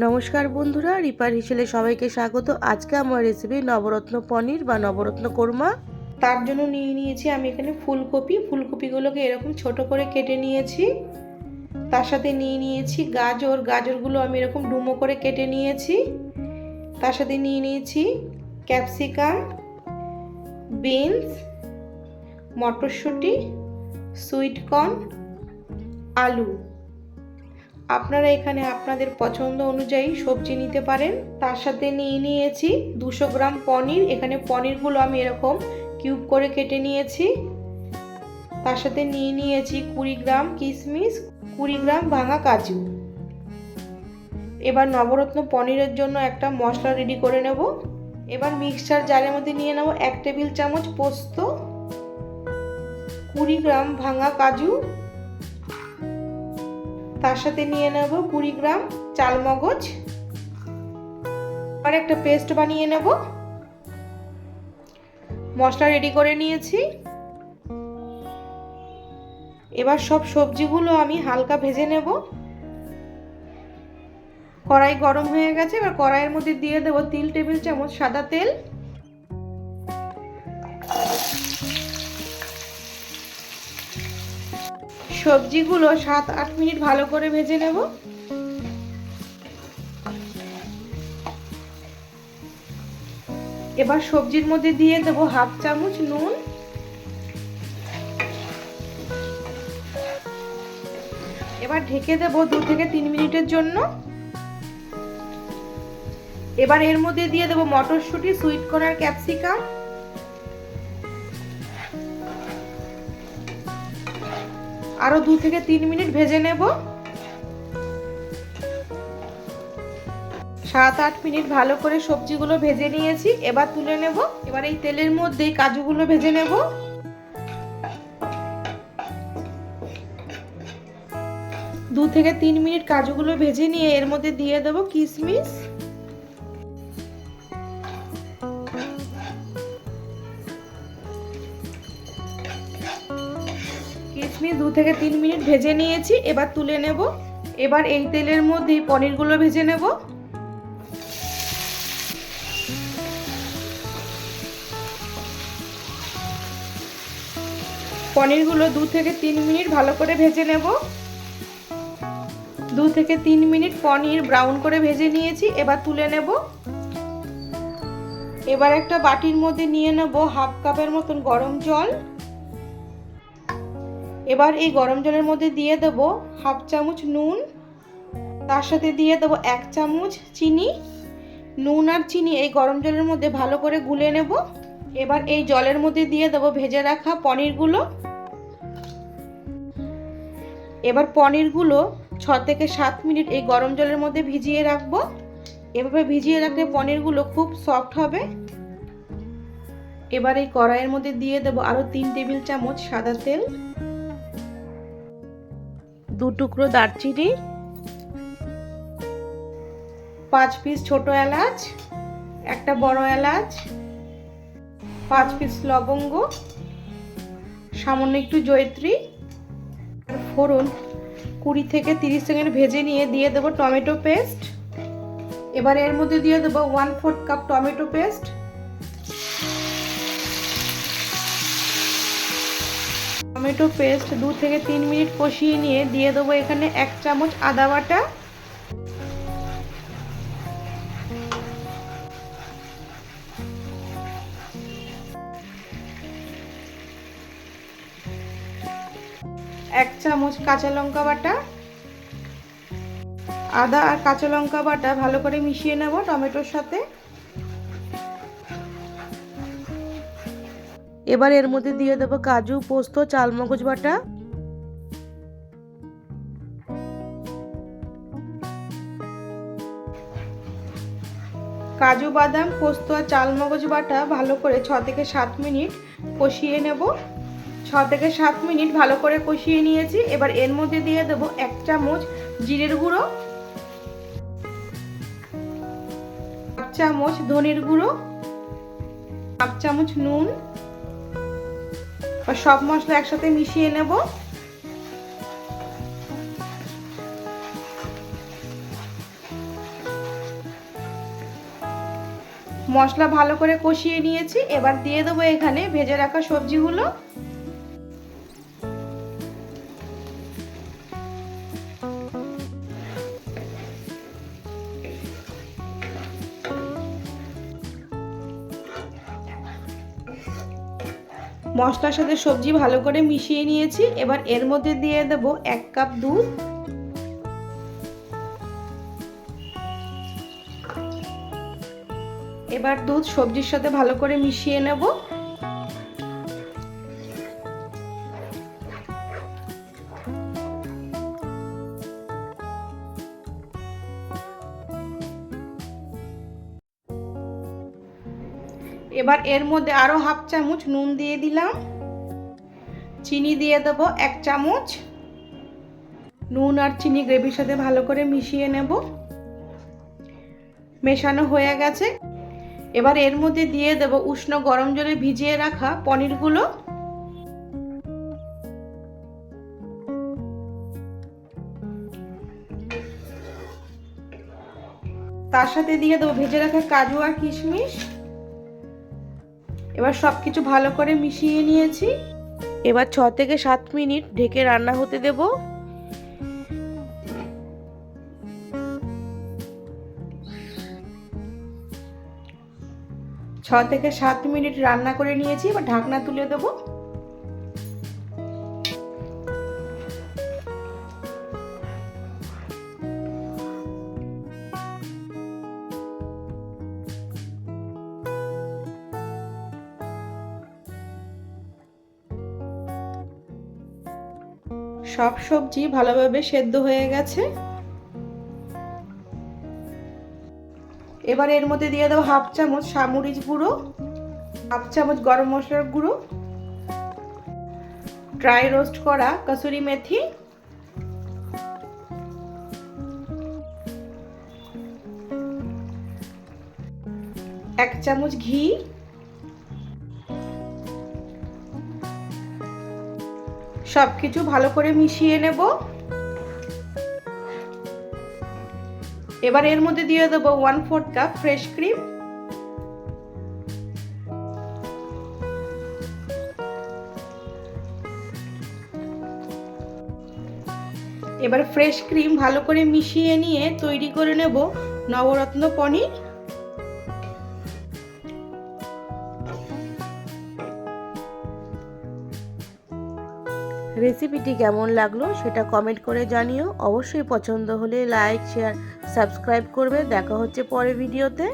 নমস্কার বন্ধুরা, রিপার হিসেলে সবাইকে স্বাগত। আজকে আমার রেসিপি নবরত্ন পনির বা নবরত্ন কোরমা। তার জন্য নিয়ে নিয়েছি আমি এখানে ফুলকপি। ফুলকপিগুলোকে এরকম ছোট করে কেটে নিয়েছি। তার সাথে নিয়ে নিয়েছি গাজর। গাজরগুলো আমি এরকম ডুমো করে কেটে নিয়েছি। তার সাথে নিয়ে নিয়েছি ক্যাপসিকাম, বিনস, মটরশুঁটি সুইটকর্ন আলু। আপনারা এখানে আপনাদের পছন্দ অনুযায়ী সবজি নিতে পারেন। তার সাথে নিয়ে নিয়েছি দুশো গ্রাম পনির। এখানে পনিরগুলো আমি এরকম কিউব করে কেটে নিয়েছি। তার সাথে নিয়ে নিয়েছি কুড়ি গ্রাম কিশমিশ, কুড়ি গ্রাম ভাঙা কাজু। এবার নবরত্ন পনিরের জন্য একটা মশলা রেডি করে নেব। এবার মিক্সচার জারের মধ্যে নিয়ে নেব এক টেবিল চামচ পোস্ত, কুড়ি গ্রাম ভাঙা কাজু তার সাথে নিয়ে নেব কুড়ি গ্রাম চাল মগজ আর একটা পেস্ট বানিয়ে নেব। মশলা রেডি করে নিয়েছি। এবার সব সবজিগুলো আমি হালকা ভেজে নেব। কড়াই গরম হয়ে গেছে, এবার কড়াইয়ের মধ্যে দিয়ে দেব তিল টেবিল চামচ সাদা তেল। সবজিগুলো সাত, আট মিনিট ভালো করে ভেজে নেব। এবার সবজির মধ্যে দিয়ে দেব হাফ চামচ নুন। এবার ঢেকে দেব দু থেকে তিন মিনিটের জন্য। এবার এর মধ্যে দিয়ে দেবো মটরশুঁটি, সুইট কর্ন আর ক্যাপসিকাম। আরও দু থেকে তিন মিনিট ভেজে নেব। সাত আট মিনিট ভালো করে সবজিগুলো ভেজে নিয়েছি, এবার তুলে নেব। এবার এই তেলের মধ্যেই কাজুগুলো ভেজে নেব। দু থেকে তিন মিনিট কাজুগুলো ভেজে নিয়ে এর মধ্যে দিয়ে দেবো কিশমিশ। কিশমিশ দু থেকে তিন মিনিট ভেজে নিয়েছি, এবার তুলে নেব। এবার এই তেলের মধ্যেই পনিরগুলো ভেজে নেব। পনিরগুলো দু থেকে তিন মিনিট ভালো করে ভেজে নেব। দু থেকে তিন মিনিট পনির ব্রাউন করে ভেজে নিয়েছি, এবার তুলে নেব। এবার একটা বাটির মধ্যে নিয়ে নেব হাফ কাপের মতন গরম জল। এবার এই গরম জলের মধ্যে দিয়ে দেব হাফ চামচ নুন, তার সাথে দিয়ে দেবো এক চামচ চিনি। নুন আর চিনি এই গরম জলের মধ্যে ভালো করে গুলে নেব। এবার এই জলের মধ্যে দিয়ে দেবো ভেজে রাখা পনিরগুলো। এবার পনিরগুলো ছ থেকে সাত মিনিট এই গরম জলের মধ্যে ভিজিয়ে রাখব। এভাবে ভিজিয়ে রাখলে পনিরগুলো খুব সফট হবে। এবার এই কড়াইয়ের মধ্যে দিয়ে দেবো আরও তিন টেবিল চামচ সাদা তেল। দু টুকরো দারচিনি, পাঁচ পিস ছোট এলাচ, একটা বড় এলাচ, পাঁচ পিস লবঙ্গ, সামান্য একটু জয়ত্রী ফোড়ন কুড়ি থেকে তিরিশ সেকেন্ড ভেজে নিয়ে দিয়ে দেবো টমেটো পেস্ট। এবার এর মধ্যে দিয়ে দেবো one fourth cup tomato paste. Tomato paste দু থেকে তিন মিনিট কষিয়ে নিয়ে দিয়ে দেবো এখানে এক চামচ আদা বাটা। এক চামচ কাঁচা লঙ্কা বাটা। আদা আর কাঁচা লঙ্কা বাটা ভালো করে মিশিয়ে নেব টমেটোর সাথে। এবার এর মধ্যে দিয়ে দেবো কাজু, পোস্ত, চালমগজ বাটা। কাজু, বাদাম, পোস্ত আর চালমগজ বাটা ভালো করে ছ থেকে সাত মিনিট কষিয়ে নেব। ছ থেকে সাত মিনিট ভালো করে কষিয়ে নিয়েছি। এবার এর মধ্যে দিয়ে দেবো এক চামচ জিরের গুঁড়ো। এক চামচ ধনের গুঁড়ো। এক চামচ নুন। সব মশলা একসাথে মিশিয়ে নেব। মশলা ভালো করে কষিয়ে নিয়েছি। এবার দিয়ে দেবো এখানে ভেজে রাখা সবজিগুলো। মশলার সাথে সবজি ভালো করে মিশিয়ে নিয়েছি। এবার এর মধ্যে দিয়ে দেব এক কাপ দুধ। এবার দুধ সবজির সাথে ভালো করে মিশিয়ে নেব। এবার এর মধ্যে আরও হাফ চামচ নুন দিয়ে দিলাম। চিনি দিয়ে দেবো এক চামচ। নুন আর চিনি গ্রেভির সাথে ভালো করে মিশিয়ে নেব। মেশানো হয়ে গেছে। এবার এর মধ্যে দিয়ে দেব উষ্ণ গরম জলে ভিজিয়ে রাখা পনিরগুলো। তার সাথে দিয়ে দেবো ভেজে রাখা কাজু আর কিশমিশ। এবার সব কিছু ভালো করে মিশিয়ে নিয়েছি। এবার ছ থেকে সাত মিনিট ঢেকে রান্না হতে দেব। ছ থেকে সাত মিনিট রান্না করে নিয়েছি, এবার ঢাকনা তুলে দেবো। সব সবজি ভালোভাবে সেদ্ধ হয়ে গেছে। এবার এর মধ্যে দিয়ে দেবো হাফ চামচ সামরিচ গুঁড়ো, হাফ চামচ গরম মশলার গুঁড়ো, ড্রাই রোস্ট করা কসুরি মেথি, এক চামচ ঘি সব কিছু ভালো করে মিশিয়ে নেব। এবার এর মধ্যে দিয়ে দেবো one fourth cup fresh cream এবার ফ্রেশ ক্রিম ভালো করে মিশিয়ে নিয়ে তৈরি করে নেব নবরত্ন পনির। রেসিপিটি কেমন লাগল সেটা কমেন্ট করে জানিও। অবশ্যই পছন্দ হলে লাইক শেয়ার সাবস্ক্রাইব করবে। দেখা হচ্ছে পরের ভিডিওতে